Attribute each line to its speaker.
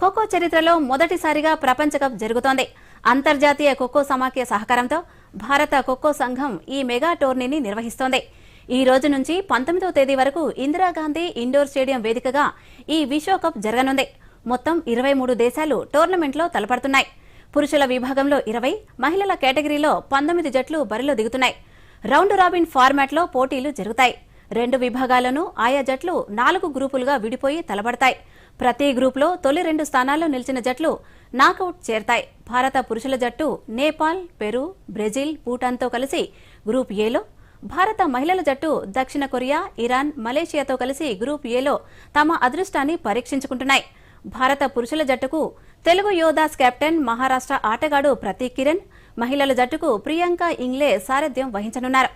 Speaker 1: ఖోఖో చరిత్రలో మొదటిసారిగా ప్రపంచ కప్ జరుగుతోంది. అంతర్జాతీయ ఖోఖో సమాఖ్య సహకారంతో భారత ఖోఖో సంఘం ఈ మెగా టోర్నీని నిర్వహిస్తోంది. ఈ రోజు నుంచి పంతొమ్మిదవ తేదీ వరకు ఇందిరాగాంధీ ఇండోర్ స్టేడియం వేదికగా ఈ విశ్వకప్ జరగనుంది. మొత్తం ఇరవై మూడు దేశాలు టోర్నమెంట్లో తలపడుతున్నాయి. పురుషుల విభాగంలో ఇరవై మహిళల కేటగిరీలో పంతొమ్మిది జట్లు బరిలో దిగుతున్నాయి. రౌండ్ రాబిన్ ఫార్మాట్లో పోటీలు జరుగుతాయి. రెండు విభాగాలను ఆయా జట్లు నాలుగు గ్రూపులుగా విడిపోయి తలబడతాయి. ప్రతి గ్రూపులో తొలి రెండు స్థానాల్లో నిలిచిన జట్లు నాకౌట్ చేరతాయి. భారత పురుషుల జట్టు నేపాల్ పెరు బ్రెజిల్ భూటాన్తో కలిసి గ్రూప్ ఏలో భారత మహిళల జట్టు దక్షిణ కొరియా ఇరాన్ మలేషియాతో కలిసి గ్రూప్ ఏలో తమ అదృష్టాన్ని పరీక్షించుకుంటున్నాయి. భారత పురుషుల జట్టుకు తెలుగు యోధాస్ కెప్టెన్ మహారాష్ట్ర ఆటగాడు ప్రతీక్ కిరణ్ మహిళల జట్టుకు ప్రియాంక ఇంగ్లే సారథ్యం వహించనున్నారు.